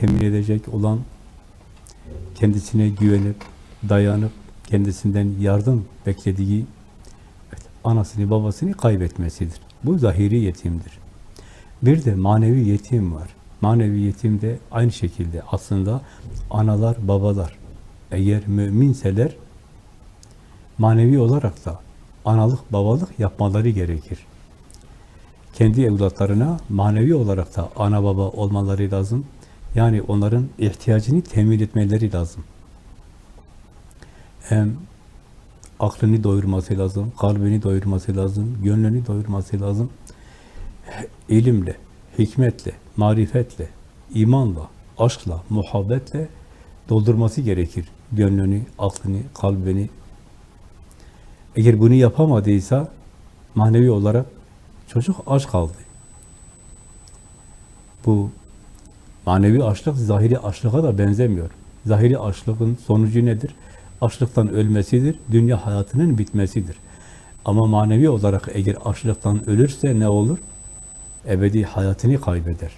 temin edecek olan, kendisine güvenip, dayanıp, kendisinden yardım beklediği evet, anasını, babasını kaybetmesidir. Bu zahiri yetimdir. Bir de manevi yetim var. Manevi yetim de aynı şekilde aslında analar, babalar eğer müminseler manevi olarak da analık, babalık yapmaları gerekir. Kendi evlatlarına manevi olarak da ana baba olmaları lazım. Yani onların ihtiyacını temin etmeleri lazım. Hem aklını doyurması lazım, kalbini doyurması lazım, gönlünü doyurması lazım. İlimle, hikmetle, marifetle, imanla, aşkla, muhabbetle doldurması gerekir. Gönlünü, aklını, kalbini. Eğer bunu yapamadıysa manevi olarak çocuk aç kaldı. Bu manevi açlık zahiri açlığa da benzemiyor. Zahiri açlığın sonucu nedir? Açlıktan ölmesidir, dünya hayatının bitmesidir. Ama manevi olarak eğer açlıktan ölürse ne olur? Ebedi hayatını kaybeder.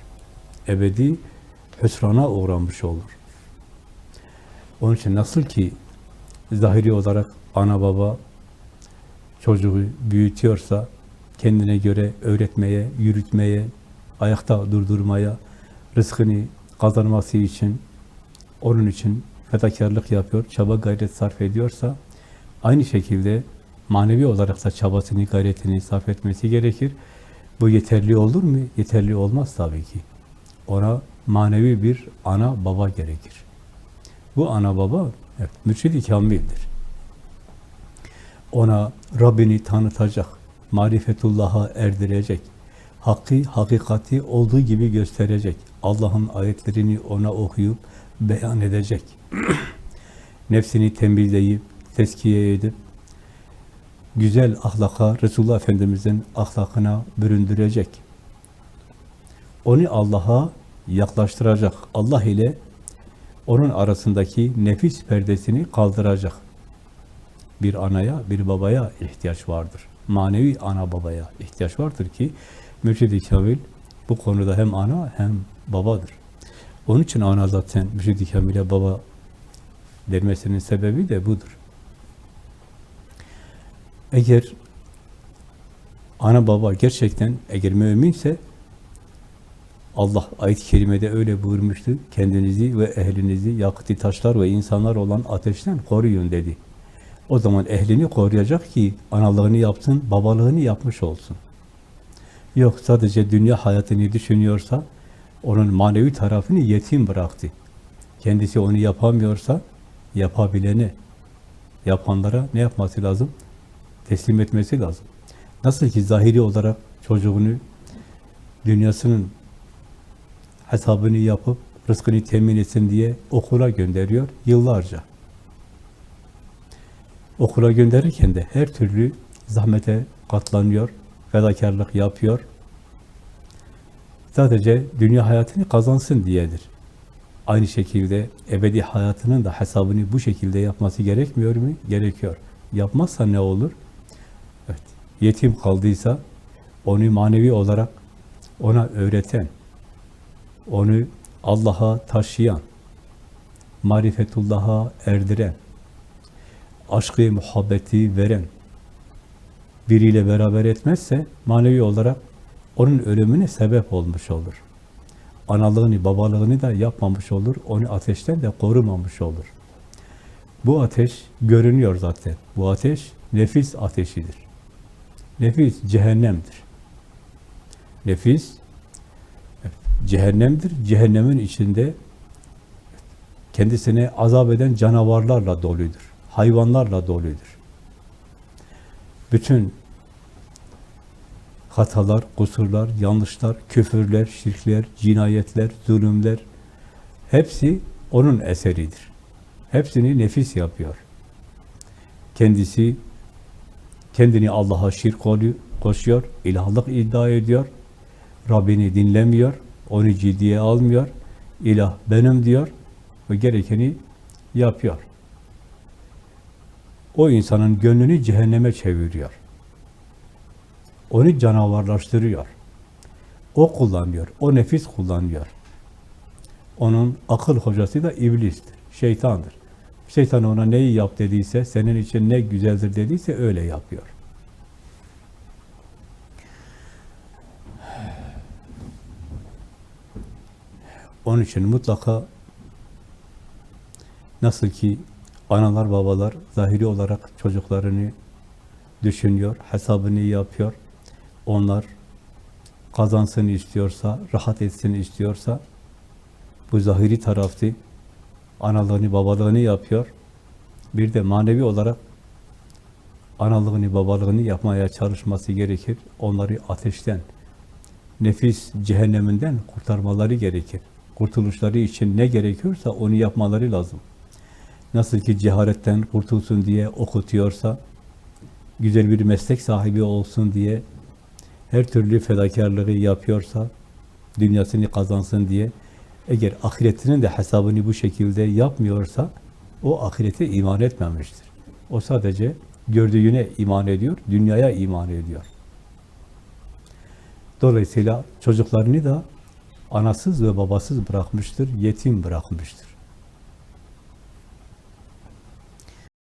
Ebedi hüsrana uğramış olur. Onun için nasıl ki zahiri olarak ana baba çocuğu büyütüyorsa, kendine göre öğretmeye, yürütmeye, ayakta durdurmaya, rızkını kazanması için, onun için fedakarlık yapıyor, çaba gayret sarf ediyorsa, aynı şekilde manevi olarak da çabasını, gayretini sarf etmesi gerekir. Bu yeterli olur mu? Yeterli olmaz tabii ki. Ona manevi bir ana baba gerekir. Bu ana baba evet, mürşid-i kamildir. Ona Rabbini tanıtacak, marifetullah'a erdirecek, hakkı, hakikati olduğu gibi gösterecek, Allah'ın ayetlerini ona okuyup beyan edecek. Nefsini temizleyip, teskiye edip, güzel ahlaka, Resulullah Efendimiz'in ahlakına büründürecek. Onu Allah'a yaklaştıracak. Allah ile onun arasındaki nefis perdesini kaldıracak. Bir anaya, bir babaya ihtiyaç vardır. Manevi ana babaya ihtiyaç vardır ki Mürşid-i Kamil bu konuda hem ana hem babadır. Onun için ana zaten Mürşid-i Kamil'e baba denmesinin sebebi de budur. Eğer ana baba gerçekten eğer müminse Allah ayet-i kerimede öyle buyurmuştu. Kendinizi ve ehlinizi yakıtı taşlar ve insanlar olan ateşten koruyun dedi. O zaman ehlini koruyacak ki analığını yapsın, babalığını yapmış olsun. Yok sadece dünya hayatını düşünüyorsa onun manevi tarafını yetim bıraktı. Kendisi onu yapamıyorsa yapabilene, yapanlara ne yapması lazım? Teslim etmesi lazım. Nasıl ki zahiri olarak çocuğunu dünyasının hesabını yapıp rızkını temin etsin diye okula gönderiyor yıllarca. Okula gönderirken de her türlü zahmete katlanıyor, fedakarlık yapıyor. Sadece dünya hayatını kazansın diyedir. Aynı şekilde ebedi hayatının da hesabını bu şekilde yapması gerekmiyor mu? Gerekiyor. Yapmazsa ne olur? Evet, yetim kaldıysa onu manevi olarak ona öğreten, onu Allah'a taşıyan, marifetullah'a erdiren, aşkı, muhabbeti veren biriyle beraber etmezse manevi olarak onun ölümüne sebep olmuş olur. Analığını, babalığını da yapmamış olur, onu ateşten de korumamış olur. Bu ateş görünüyor zaten. Bu ateş nefis ateşidir. Nefis cehennemdir. Nefis cehennemdir. Cehennemin içinde kendisine azap eden canavarlarla doludur. Hayvanlarla doludur. Bütün hatalar, kusurlar, yanlışlar, küfürler, şirkler, cinayetler, zulümler hepsi onun eseridir. Hepsini nefis yapıyor. Kendisi kendini Allah'a şirk koşuyor, ilahlık iddia ediyor, Rabbini dinlemiyor, onu ciddiye almıyor, ilah benim diyor ve gerekeni yapıyor. O insanın gönlünü cehenneme çeviriyor. Onu canavarlaştırıyor. O kullanıyor, o nefis kullanıyor. Onun akıl hocası da iblistir, şeytandır. Şeytan ona neyi yap dediyse, senin için ne güzeldir dediyse öyle yapıyor. Onun için mutlaka nasıl ki analar babalar zahiri olarak çocuklarını düşünüyor, hesabını yapıyor. Onlar kazansın istiyorsa, rahat etsin istiyorsa bu zahiri tarafı analığını, babalığını yapıyor. Bir de manevi olarak analığını, babalığını yapmaya çalışması gerekir. Onları ateşten, nefis cehenneminden kurtarmaları gerekir. Kurtuluşları için ne gerekiyorsa onu yapmaları lazım. Nasıl ki ceharetten kurtulsun diye okutuyorsa, güzel bir meslek sahibi olsun diye her türlü fedakarlığı yapıyorsa, dünyasını kazansın diye, eğer ahiretinin de hesabını bu şekilde yapmıyorsa, o ahirete iman etmemiştir. O sadece gördüğüne iman ediyor, dünyaya iman ediyor. Dolayısıyla çocuklarını da anasız ve babasız bırakmıştır, yetim bırakmıştır.